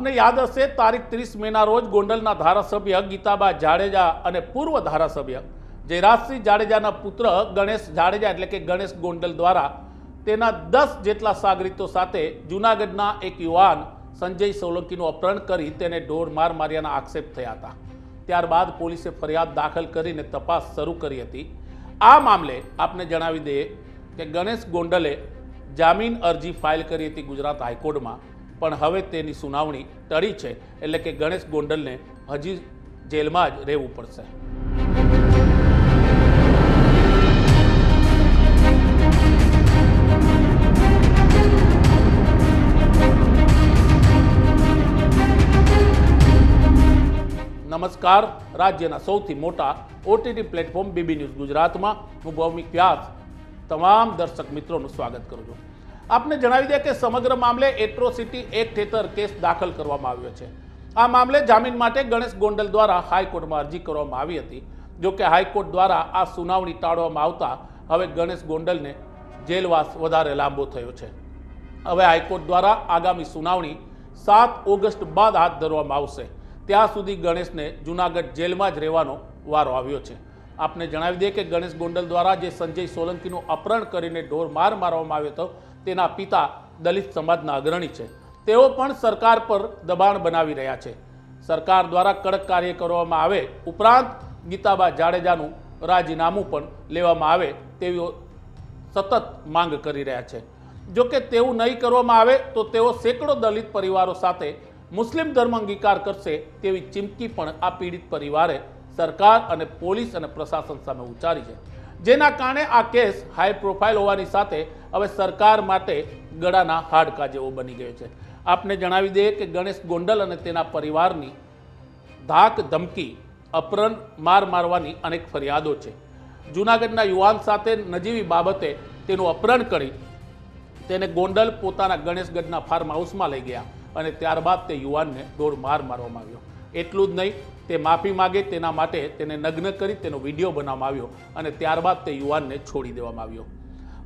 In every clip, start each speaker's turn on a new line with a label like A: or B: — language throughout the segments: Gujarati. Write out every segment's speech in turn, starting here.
A: આપને યાદ હશે, તારીખ ત્રીસ મેના રોજ ગોંડલના ધારાસભ્ય ગીતાબા જાડેજા અને પૂર્વ ધારાસભ્ય જયરાજસિંહ જાડેજાના પુત્ર ગણેશ જાડેજા એટલે કે ગણેશ ગોંડલ દ્વારા તેના દસ જેટલા સાગરીતો સાથે જૂનાગઢના એક યુવાન સંજય સોલંકીનું અપહરણ કરી તેને ઢોર માર માર્યાના આક્ષેપ થયા હતા. ત્યારબાદ પોલીસે ફરિયાદ દાખલ કરીને તપાસ શરૂ કરી હતી. આ મામલે આપને જણાવી દઈએ કે ગણેશ ગોંડલે જામીન અરજી ફાઇલ કરી હતી ગુજરાત હાઈકોર્ટમાં. પણ હવે તેની સુનાવણી ટળી છે એટલે કે ગણેશ ગોંડલને હજી જેલમાં જ રહેવું પડશે. નમસ્કાર. રાજ્યના સૌથી મોટા ઓટીટી પ્લેટફોર્મ બીબી ન્યૂઝ ગુજરાતમાં. હું ભૌમિક વ્યાસ. તમામ દર્શક મિત્રોનું સ્વાગત કરું છું. આપને જણાવી દે કે સમગ્ર મામલે એટ્રોસિટી એક્ટ હેઠળ કેસ દાખલ કરવામાં આવ્યો છે. આ મામલે જામીન માટે ગણેશ ગોંડલ દ્વારા હાઈકોર્ટમાં અરજી કરવામાં આવી હતી. જોકે હાઈકોર્ટ દ્વારા આ સુનાવણી ટાળવામાં આવતા હવે ગણેશ ગોંડલને જેલવાસ વધારે લાંબો થયો છે. હવે હાઈકોર્ટ દ્વારા આગામી સુનાવણી સાત ઓગસ્ટ બાદ હાથ ધરવામાં આવશે. ત્યાં સુધી ગણેશને જૂનાગઢ જેલમાં જ રહેવાનો વારો આવ્યો છે. આપને જણાવી દઈએ કે ગણેશ ગોંડલ દ્વારા જે સંજય સોલંકીનું અપહરણ કરીને ઢોર માર મારવામાં આવ્યો હતો તેના પિતા દલિત સમાજના અગ્રણી છે. તેઓ પણ સરકાર પર દબાણ બનાવી રહ્યા છે. સરકાર દ્વારા કડક કાર્ય કરવામાં આવે ઉપરાંત ગીતાબા જાડેજાનું રાજીનામું પણ લેવામાં આવે તેવી સતત માંગ કરી રહ્યા છે. જો કે તેવું નહીં કરવામાં આવે તો તેઓ સેંકડો દલિત પરિવારો સાથે મુસ્લિમ ધર્મ અંગીકાર કરશે તેવી ચીમકી પણ આ પીડિત પરિવારે સરકાર અને પોલીસ અને પ્રશાસન સામે ઉચ્ચારી છે. જેના કારણે આ કેસ હાઈ પ્રોફાઇલ હોવાની સાથે હવે સરકાર માટે ગળાના હાડકા જેવો બની ગયો છે. આપને જણાવી દઈએ કે ગણેશ ગોંડલ અને તેના પરિવારની ધાક ધમકી, અપહરણ, માર મારવાની અનેક ફરિયાદો છે. જૂનાગઢના યુવાન સાથે નજીવી બાબતે તેનું અપહરણ કરી તેને ગોંડલ પોતાના ગણેશગઢના ફાર્મ હાઉસમાં લઈ ગયા અને ત્યારબાદ તે યુવાનને દોડ માર મારવામાં આવ્યો. એટલું જ નહીં, તે માફી માગે તેના માટે તેને નગ્ન કરી તેનો વીડિયો બનાવવામાં આવ્યો અને ત્યારબાદ તે યુવાનને છોડી દેવામાં આવ્યો.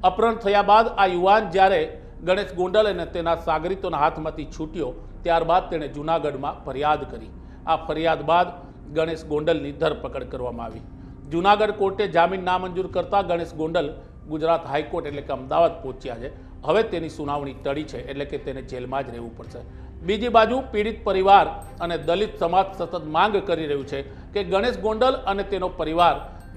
A: અપહરણ થયા બાદ આ યુવાન જ્યારે ગણેશ ગોંડલ અને તેના સાગરીતોના હાથમાંથી છૂટ્યો, ત્યારબાદ તેણે જૂનાગઢમાં ફરિયાદ કરી. આ ફરિયાદ બાદ ગણેશ ગોંડલની ધરપકડ કરવામાં આવી. જૂનાગઢ કોર્ટે જામીન નામંજૂર કરતા ગણેશ ગોંડલ ગુજરાત હાઈકોર્ટ એટલે કે અમદાવાદ પહોંચ્યા છે. હવે તેની સુનાવણી ટળી છે એટલે કે તેને જેલમાં જ રહેવું પડશે. બીજી બાજુ પીડિત પરિવાર અને દલિત સમાજ સતત માંગ કરી રહ્યું છે કે ગણેશ ગોંડલ અને તેનો પરિવાર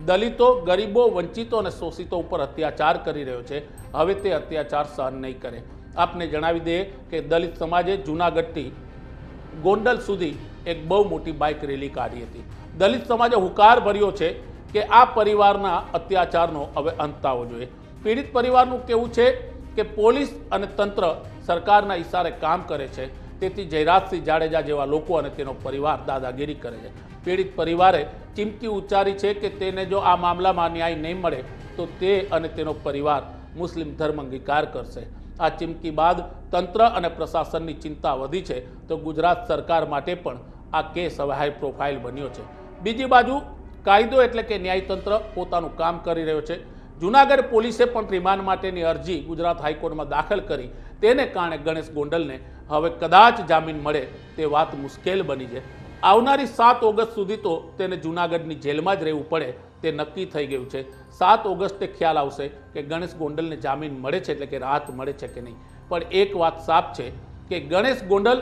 A: દલિતો, ગરીબો, વંચિતો અને શોષિતો ઉપર અત્યાચાર કરી રહ્યો છે. હવે તે અત્યાચાર સહન નહીં કરે. આપને જણાવી દઈએ કે દલિત સમાજે જૂનાગઢથી ગોંડલ સુધી એક બહુ મોટી બાઇક રેલી કાઢી હતી. દલિત સમાજે હુકાર ભર્યો છે કે આ પરિવારના અત્યાચારનો હવે અંત આવવો જોઈએ. પીડિત પરિવારનું કેવું છે કે પોલીસ અને તંત્ર સરકારના ઇશારે કામ કરે છે. તેથી જયરાજસિંહ જાડેજા જેવા લોકો અને તેનો પરિવાર દાદાગીરી કરે છે. પીડિત પરિવારે ચીમકી ઉચ્ચારી છે કે તેને જો આ મામલામાં ન્યાય નહીં મળે, તો તે અને તેનો પરિવાર મુસ્લિમ ધર્મ અંગીકાર કરશે. આ ચીમકી બાદ તંત્ર અને પ્રશાસનની ચિંતા વધી છે, તો ગુજરાત સરકાર માટે પણ આ કેસ હવે હાઈ પ્રોફાઇલ બન્યો છે. બીજી બાજુ, કાયદો એટલે કે ન્યાયતંત્ર પોતાનું કામ કરી રહ્યો છે. જૂનાગઢ પોલીસે પણ રિમાન્ડ માટેની અરજી ગુજરાત હાઈકોર્ટમાં દાખલ કરી. તેને કારણે ગણેશ ગોંડલને હવે કદાચ જામીન મળે તે વાત મુશ્કેલ બની છે આવનારી સાત ઓગસ્ટ સુધી તો તેને જૂનાગઢની જેલમાં જ રહેવું પડે, તે નક્કી થઈ ગયું છે. સાત ઓગસ્ટે ખ્યાલ આવશે કે ગણેશ ગોંડલને જામીન મળે છે એટલે કે રાહત મળે છે કે નહીં. પણ એક વાત સાફ છે કે ગણેશ ગોંડલ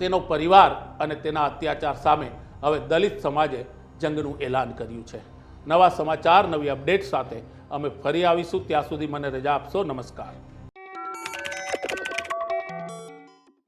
A: તેનો પરિવાર અને તેના અત્યાચાર સામે હવે દલિત સમાજે જંગનું એલાન કર્યું છે. નવા સમાચાર, નવી અપડેટ સાથે અમે ફરી આવીશું. ત્યાં સુધી મને રજા આપશો. નમસ્કાર.